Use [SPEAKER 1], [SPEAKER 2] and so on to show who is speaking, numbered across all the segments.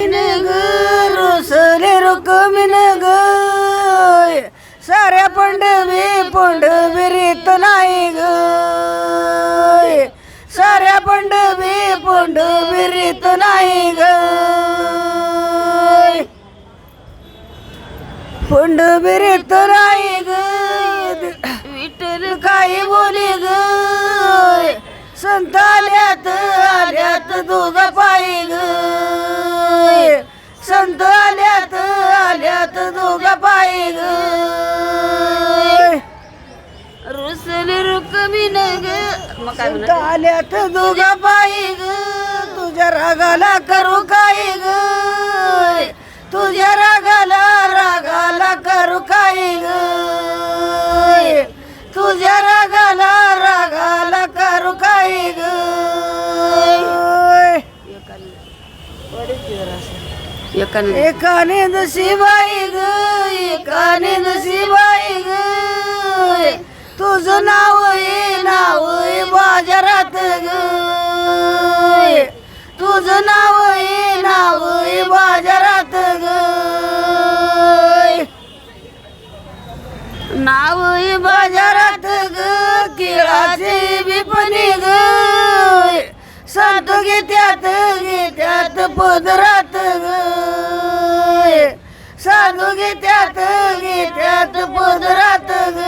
[SPEAKER 1] ग रुसले रुकमिन ग साऱ्या पंढवी पंढविरीत नाही ग. साऱ्या पंढवी पंढविरीत नाही ग. पंढविरीत नाही ग. विठ्ठल काही बोली ग? संत आल्यात आल्यात दोघ पायी ग. ग संत आल्यात दोघ पायी ग तुझ्या रागाला करू काय ग. तुझ्या रागाला रागाला करू काय ग. तुझ्या रागाला रागाला करू काय ग. एकाने. नशीबाई ग एकाने नशीबाई ग. तुझं नाव नाव ये नाव आहे बाजारात ग. नाव आहे बाजारात ग केळाचे बिपणी ग. सात घेत्यात घेत्यात पदरात ग. साधू घेत्यात घेत्यात पदरात ग.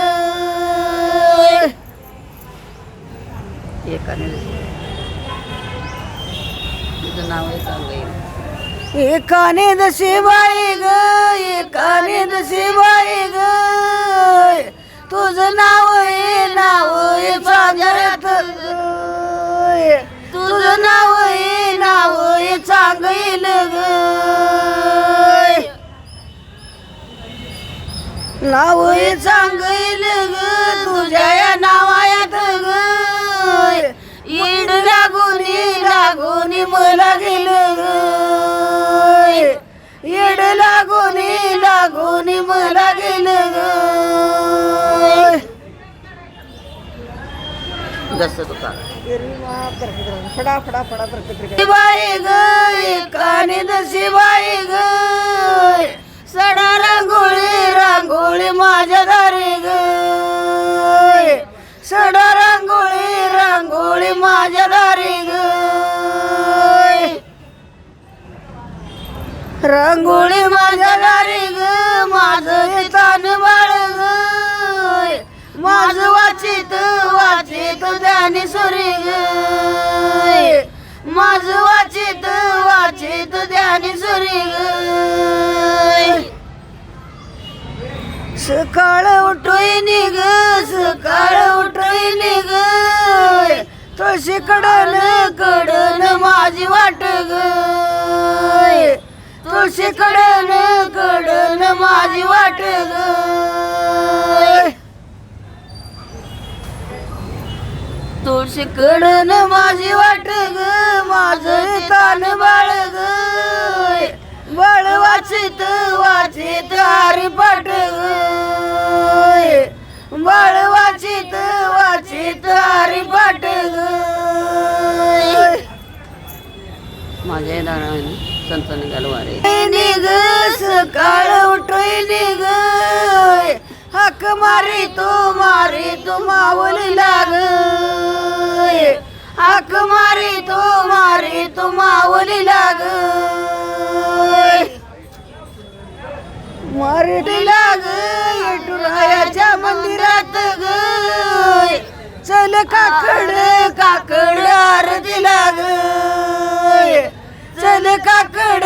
[SPEAKER 1] एकाने दशीबाई ग एकाने दशीबाई ग. तुझं नाव हे नाव आहे तुझं नाव हे नाव आहे चांगईल ग नाव आहे चांगईल ग तुझ्या या नावा ग येड लागूनी प्रेम लागेल येड लागून लागून मला गेल फडा फडा फडा बाई ग. एकाने दशी बाई ग सडा रांगोळी रांगोळी रंगोळी माझ्या दारी ग माझं तान बाळ ग. माझं वाचित वाचित ज्ञानी सुरी ग. माझं वाचित वाचित ज्ञानी सुरी ग. सकाळ उठोय निग सकाळ उठोय निग तशी कडन कडन माझी वाट ग कडन कडन माझी वाट ग. तुळशी कडन माझी वाट ग माझं कान बाळ ग. बाळ वाचित वाचित हरी पाठ ग. बाळ वाचित वाचित हरी पाठ ग.
[SPEAKER 2] माझ्या दाराने संत निघालो वारे
[SPEAKER 1] सकाळ उठोय निघ हक मारी तो मारी तू मावल लाग हक मारी तो मारी तू मावल लाग मारी लाग विठुरायाच्या मंदिरात ग चल काकड काकड आरती लाग चल काकड